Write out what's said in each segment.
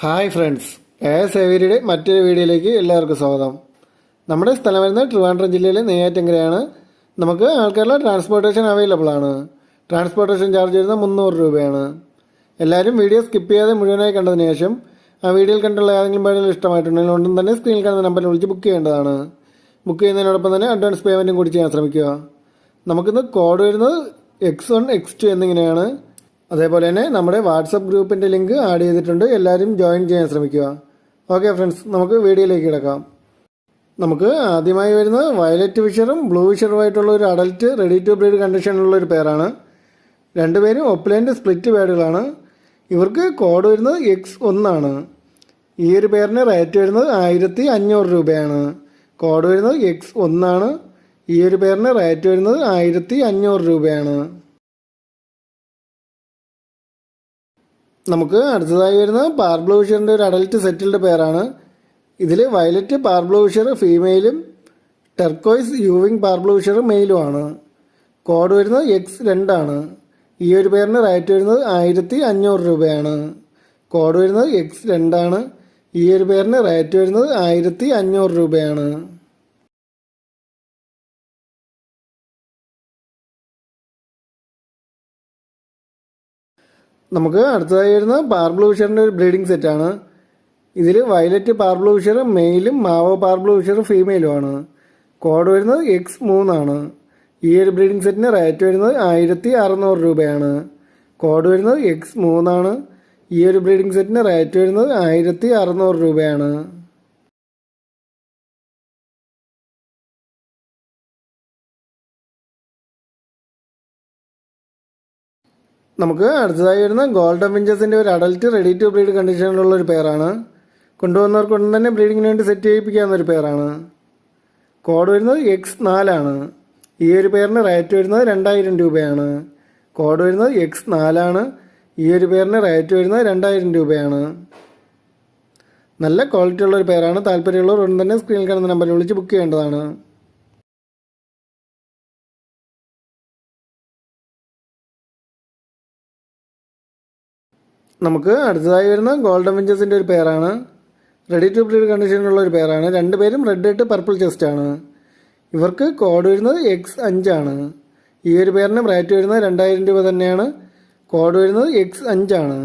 Hi friends A സേവരിയുടെ മറ്റൊരു വീഡിയോയിലേക്ക് എല്ലാവർക്കും സ്വാഗതം. നമ്മുടെ സ്ഥലം വരുന്നത് ട്രിവാൻഡ്രം ജില്ലയിലെ നെയ്യാറ്റങ്കരയാണ്. നമുക്ക് ആൾക്കാരുടെ ട്രാൻസ്പോർട്ടേഷൻ അവൈലബിൾ ആണ്. ട്രാൻസ്പോർട്ടേഷൻ ചാർജ് വരുന്നത് മുന്നൂറ് രൂപയാണ്. എല്ലാവരും വീഡിയോ സ്കിപ്പ് ചെയ്യാതെ മുഴുവനായി കണ്ടതിന് ശേഷം ആ വീഡിയോയിൽ കണ്ടുള്ള ഏതെങ്കിലും പേരുകൾ ഇഷ്ടമായിട്ടുണ്ടെങ്കിൽ ഉടൻ തന്നെ സ്ക്രീനിൽ കാണുന്ന നമ്പറിൽ വിളിച്ച് ബുക്ക് ചെയ്യേണ്ടതാണ്. ബുക്ക് ചെയ്യുന്നതിനോടൊപ്പം തന്നെ അഡ്വാൻസ് പേയ്മെന്റും കൂടി ചെയ്യാൻ ശ്രമിക്കുക. നമുക്കിന്ന് കോഡ് വരുന്നത് എക്സ് വൺ എക്സ് ടു എന്നിങ്ങനെയാണ്. അതേപോലെ തന്നെ നമ്മുടെ വാട്സപ്പ് ഗ്രൂപ്പിന്റെ ലിങ്ക് ആഡ് ചെയ്തിട്ടുണ്ട്. എല്ലാവരും ജോയിൻ ചെയ്യാൻ ശ്രമിക്കുക. ഓക്കെ ഫ്രണ്ട്സ് നമുക്ക് വീഡിയോയിലേക്ക് കിടക്കാം. നമുക്ക് ആദ്യമായി വരുന്നത് വയലറ്റ് വിഷറും ബ്ലൂ വിഷറുമായിട്ടുള്ള ഒരു അഡൽറ്റ് റെഡി ടു ബ്രീഡ് കണ്ടീഷനിലുള്ള ഒരു പേരാണ് രണ്ടുപേരും ഒപ്ലൈന്റെ സ്പ്ലിറ്റ് പേഡുകളാണ് ഇവർക്ക് കോഡ് വരുന്നത് എക്സ് ഒന്നാണ് ഈ ഒരു പേരിന് റേറ്റ് വരുന്നത് ആയിരത്തി അഞ്ഞൂറ് രൂപയാണ്. കോഡ് വരുന്നത് എക്സ് ഒന്നാണ് ഈ ഒരു പേരിന് റേറ്റ് വരുന്നത് ആയിരത്തി അഞ്ഞൂറ് രൂപയാണ്. നമുക്ക് അടുത്തതായി വരുന്നത് പാർബ്ലോവിഷറിന്റെ ഒരു അഡൽട്ട് സെറ്റിൽഡ് പേരാണ് ഇതിൽ വയലറ്റ് പാർബ്ലോവിഷർ ഫീമെയിലും ടെർക്കോയ്സ് യൂവിങ് പാർബ്ലോവിഷർ മെയിലുമാണ് കോഡ് വരുന്നത് എക്സ് രണ്ടാണ്. ഈ ഒരു പേരിന് റേറ്റ് വരുന്നത് ആയിരത്തി അഞ്ഞൂറ് രൂപയാണ്. കോഡ് വരുന്നത് എക്സ് രണ്ടാണ്. ഈ ഒരു പേരിന് റേറ്റ് വരുന്നത് ആയിരത്തി അഞ്ഞൂറ് രൂപയാണ്. നമുക്ക് അടുത്തതായി വരുന്ന പാർബ്ലൂഷറിന്റെ ഒരു ബ്രീഡിംഗ് സെറ്റാണ് ഇതിൽ വയലറ്റ് പാർബ്ലൂഷർ മെയിലും മാവോ പാർപ്ലൂവിഷർ ഫീമെയിലും ആണ്. കോഡ് വരുന്നത് എക്സ് മൂന്നാണ്. ഈ ഒരു ബ്രീഡിംഗ് സെറ്റിന് റേറ്റ് വരുന്നത് ആയിരത്തി അറുന്നൂറ് രൂപയാണ്. കോഡ് വരുന്നത് എക്സ് മൂന്നാണ്. ഈ ഒരു ബ്രീഡിംഗ് സെറ്റിന് റേറ്റ് വരുന്നത് ആയിരത്തി അറുന്നൂറ് രൂപയാണ്. നമുക്ക് അടുത്തതായി വരുന്ന ഗോൾഡൻ വിഞ്ചസിന്റെ ഒരു അഡൽറ്റ് റെഡി ടു ബ്രീഡ് കണ്ടീഷനിലുള്ള ഒരു പേരാണ് കൊണ്ടുവന്നവർക്ക് ഉടൻ തന്നെ ബ്രീഡിങ്ങിന് വേണ്ടി സെറ്റ് ചെയ്യിപ്പിക്കാവുന്ന ഒരു പേരാണ് കോഡ് വരുന്നത് എക്സ് നാലാണ് ഈ ഒരു പേരിന് റേറ്റ് വരുന്നത് രണ്ടായിരം രൂപയാണ്. കോഡ് വരുന്നത് എക്സ് നാലാണ് ഈ ഒരു പേരിന് റേറ്റ് വരുന്നത് രണ്ടായിരം രൂപയാണ്. നല്ല ക്വാളിറ്റി ഉള്ള ഒരു പേരാണ് താല്പര്യമുള്ളവർ ഉടൻ തന്നെ സ്ക്രീനിൽ കാണുന്ന നമ്പറിൽ വിളിച്ച് ബുക്ക് ചെയ്യേണ്ടതാണ്. നമുക്ക് അടുത്തതായി വരുന്ന ഗോൾഡൻ വിഞ്ചസിന്റെ ഒരു പേരാണ്. റെഡി ടു ബ്രീഡ് കണ്ടീഷനിലുള്ള ഒരു പേരാണ്. രണ്ടുപേരും റെഡ് ഇട്ട് പർപ്പിൾ ചെസ്റ്റ് ആണ്. ഇവർക്ക് കോഡ് വരുന്നത് എക്സ് അഞ്ചാണ് ഈ ഒരു പേരിനും റേറ്റ് വരുന്നത് രണ്ടായിരം രൂപ തന്നെയാണ്. കോഡ് വരുന്നത് എക്സ് അഞ്ചാണ്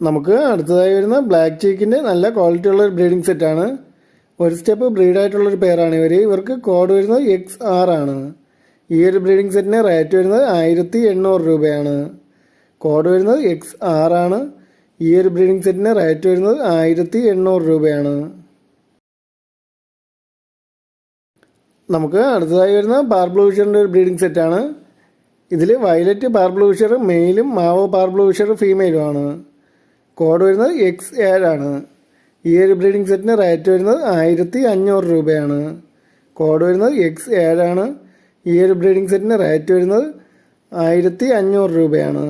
നമുക്ക് അടുത്തതായി വരുന്ന ബ്ലാക്ക് ചീക്കിന്റെ നല്ല ക്വാളിറ്റി ഉള്ള ഒരു ബ്രീഡിംഗ് സെറ്റാണ് ഒരു സ്റ്റെപ്പ് ബ്രീഡായിട്ടുള്ളൊരു പേരാണ് ഇവർ ഇവർക്ക് കോഡ് വരുന്നത് എക്സ് ആർ ആണ്. ഈ ഒരു ബ്രീഡിംഗ് സെറ്റിന് റേറ്റ് വരുന്നത് ആയിരത്തി എണ്ണൂറ് രൂപയാണ്. കോഡ് വരുന്നത് എക്സ് ആർ ആണ്. ഈ ഒരു ബ്രീഡിംഗ് സെറ്റിന് റേറ്റ് വരുന്നത് ആയിരത്തി എണ്ണൂറ് രൂപയാണ്. നമുക്ക് അടുത്തതായി വരുന്ന പാർബ്ലൂഷറിന്റെ ഒരു ബ്രീഡിംഗ് സെറ്റാണ്. ഇതിൽ വയലറ്റ് പാർബ്ലൂഷർ മെയിലും മാവോ പാർബ്ലൂഷർ ഫീമെയിലുമാണ് കോഡ് വരുന്നത് എക്സ് ഏഴാണ് ഈ ഒരു ബ്രീഡിംഗ് സെറ്റിന് റേറ്റ് വരുന്നത് ആയിരത്തി അഞ്ഞൂറ് രൂപയാണ്. കോഡ് വരുന്നത് എക്സ് ഏഴാണ്. ഈ ഒരു ബ്രീഡിംഗ് സെറ്റിന് റേറ്റ് വരുന്നത് ആയിരത്തി അഞ്ഞൂറ് രൂപയാണ്.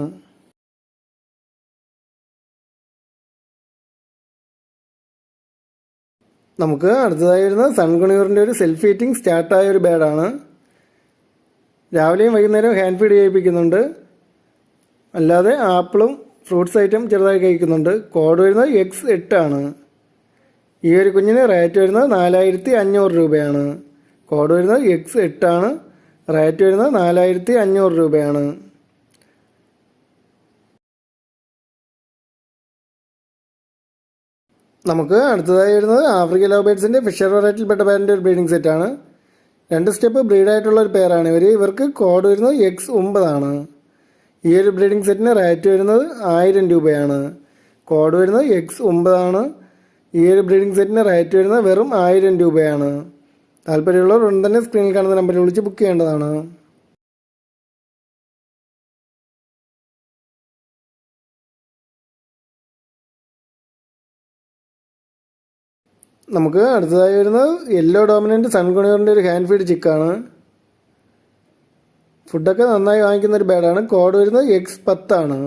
നമുക്ക് അടുത്തതായി വരുന്നത് സൺകുണിയൂറിന്റെ ഒരു സെൽഫ് ഹീറ്റിംഗ് സ്റ്റാർട്ടായ ഒരു ബേഡാണ് രാവിലെയും വൈകുന്നേരവും ഹാൻഡ് ഫീഡ് ചെയ്യിപ്പിക്കുന്നുണ്ട്. അല്ലാതെ ആപ്പിളും ഫ്രൂട്ട്സ് ഐറ്റം ചെറുതായി കഴിക്കുന്നുണ്ട്. കോഡ് വരുന്നത് എക്സ് എട്ടാണ്. ഈ ഒരു കുഞ്ഞിന് റേറ്റ് വരുന്നത് നാലായിരത്തി അഞ്ഞൂറ് രൂപയാണ്. കോഡ് വരുന്നത് എക്സ് എട്ടാണ്. റേറ്റ് വരുന്നത് നാലായിരത്തി അഞ്ഞൂറ് രൂപയാണ്. നമുക്ക് അടുത്തതായി വരുന്നത് ആഫ്രിക്കൻ ലോബേഡ്സിന്റെ ഫിഷർ വെറൈറ്റിൽ പെട്ട പേരിന്റെ ഒരു ബ്രീഡിംഗ് സെറ്റാണ് രണ്ട് സ്റ്റെപ്പ് ബ്രീഡായിട്ടുള്ള ഒരു പേരാണ് ഇവർ ഇവർക്ക് കോഡ് വരുന്നത് എക്സ് ഒമ്പതാണ്. ഈ ഒരു ബ്രീഡിംഗ് സെറ്റിന് റേറ്റ് വരുന്നത് ആയിരം രൂപയാണ്. കോഡ് വരുന്നത് എക്സ് ഒമ്പതാണ്. ഈ ഒരു ബ്രീഡിംഗ് സെറ്റിന് റേറ്റ് വരുന്നത് വെറും ആയിരം രൂപയാണ്. താല്പര്യമുള്ളവർ ഉടൻ തന്നെ സ്ക്രീനിൽ കാണുന്ന നമ്പറിൽ വിളിച്ച് ബുക്ക് ചെയ്യേണ്ടതാണ്. നമുക്ക് അടുത്തതായി വരുന്നത് യെല്ലോ ഡോമിനന്റ് സൺകുണിയറിന്റെ ഒരു ഹാൻഡ് ഫീഡ് ചിക്കാണ് ഫുഡൊക്കെ നന്നായി വാങ്ങിക്കുന്ന ഒരു കോഡ് വരുന്നത് എക്സ് പത്താണ്.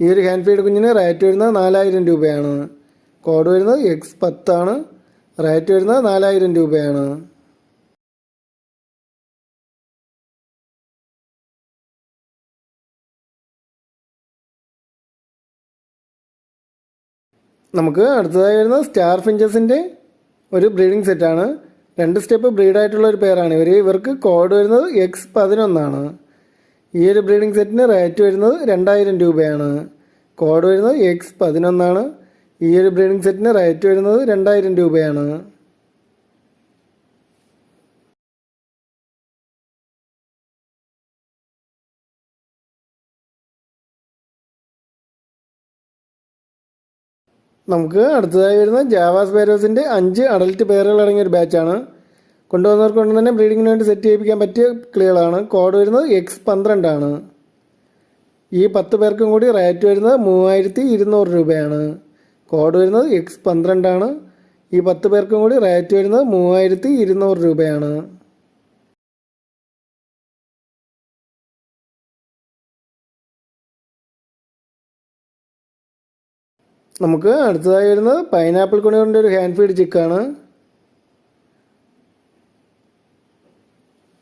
ഈ ഒരു ഹാൻഡ് ഫീഡ് കുഞ്ഞിന് റേറ്റ് വരുന്നത് നാലായിരം രൂപയാണ്. കോഡ് വരുന്നത് എക്സ് പത്താണ്. റേറ്റ് വരുന്നത് നാലായിരം രൂപയാണ്. നമുക്ക് അടുത്തതായി വരുന്നത് സ്റ്റാർ ഫിഞ്ചസിന്റെ ഒരു ബ്രീഡിംഗ് സെറ്റാണ് രണ്ട് സ്റ്റെപ്പ് ബ്രീഡായിട്ടുള്ള ഒരു പേരാണ് ഇവർ ഇവർക്ക് കോഡ് വരുന്നത് എക്സ് പതിനൊന്നാണ്. ഈ ഒരു ബ്രീഡിംഗ് സെറ്റിന് റേറ്റ് വരുന്നത് രണ്ടായിരം രൂപയാണ്. കോഡ് വരുന്നത് എക്സ് പതിനൊന്നാണ്. ഈ ഒരു ബ്രീഡിംഗ് സെറ്റിന് റേറ്റ് വരുന്നത് രണ്ടായിരം രൂപയാണ്. നമുക്ക് അടുത്തതായി വരുന്ന ജാവാസ് പേരോസിന്റെ അഞ്ച് അഡൽട്ട് പേരുകൾ അടങ്ങിയ ഒരു ബാച്ചാണ് കൊണ്ടുവന്നവർക്ക് കൊണ്ട് തന്നെ ബ്രീഡിങ്ങിന് വേണ്ടി സെറ്റ് ചെയ്യിപ്പിക്കാൻ പറ്റിയ ക്ലിയറാണ് കോഡ് വരുന്നത് എക്സ് പന്ത്രണ്ടാണ് ഈ പത്ത് പേർക്കും കൂടി റേറ്റ് വരുന്നത് മൂവായിരത്തി ഇരുന്നൂറ് രൂപയാണ്. കോഡ് വരുന്നത് എക്സ് പന്ത്രണ്ടാണ്. ഈ പത്ത് പേർക്കും കൂടി റേറ്റ് വരുന്നത് മൂവായിരത്തി ഇരുന്നൂറ് രൂപയാണ്. നമുക്ക് അടുത്തതായി വരുന്നത് പൈനാപ്പിൾ കുണികളുടെ ഒരു ഹാൻഡ് ഫീഡ് ചിക്കാണ്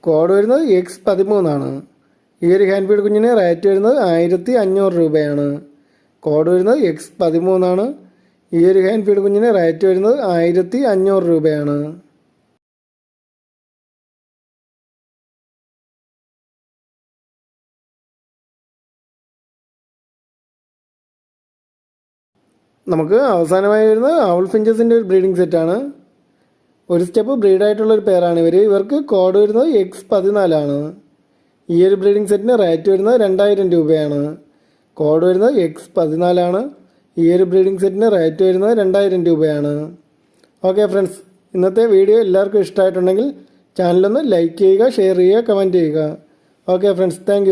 കോഡ് വരുന്നത് എക്സ് പതിമൂന്നാണ്. ഈ ഒരു ഹാൻഡ് ഫീഡ് കുഞ്ഞിന് റേറ്റ് വരുന്നത് ആയിരത്തി അഞ്ഞൂറ് രൂപയാണ്. കോഡ് വരുന്നത് എക്സ് പതിമൂന്നാണ്. ഈ ഒരു ഹാൻഡ് ഫീഡ് കുഞ്ഞിന് റേറ്റ് വരുന്നത് ആയിരത്തി അഞ്ഞൂറ് രൂപയാണ്. നമുക്ക് അവസാനമായി വരുന്നത് അവൾ ഫിഞ്ചസിന്റെ ഒരു ബ്രീഡിംഗ് സെറ്റാണ് ഒരു സ്റ്റെപ്പ് ബ്രീഡായിട്ടുള്ള ഒരു പേരാണ് ഇവർ ഇവർക്ക് കോഡ് വരുന്നത് എക്സ് പതിനാലാണ് ഈ ഒരു ബ്രീഡിംഗ് സെറ്റിന് റേറ്റ് വരുന്നത് രണ്ടായിരം രൂപയാണ്. കോഡ് വരുന്നത് എക്സ് പതിനാലാണ് ഈ ഒരു ബ്രീഡിംഗ് സെറ്റിന് റേറ്റ് വരുന്നത് രണ്ടായിരം രൂപയാണ്. Okay friends. ഇന്നത്തെ വീഡിയോ എല്ലാവർക്കും ഇഷ്ടമായിട്ടുണ്ടെങ്കിൽ ചാനലൊന്ന് ലൈക്ക് ചെയ്യുക ഷെയർ ചെയ്യുക കമന്റ് ചെയ്യുക. Okay friends. താങ്ക്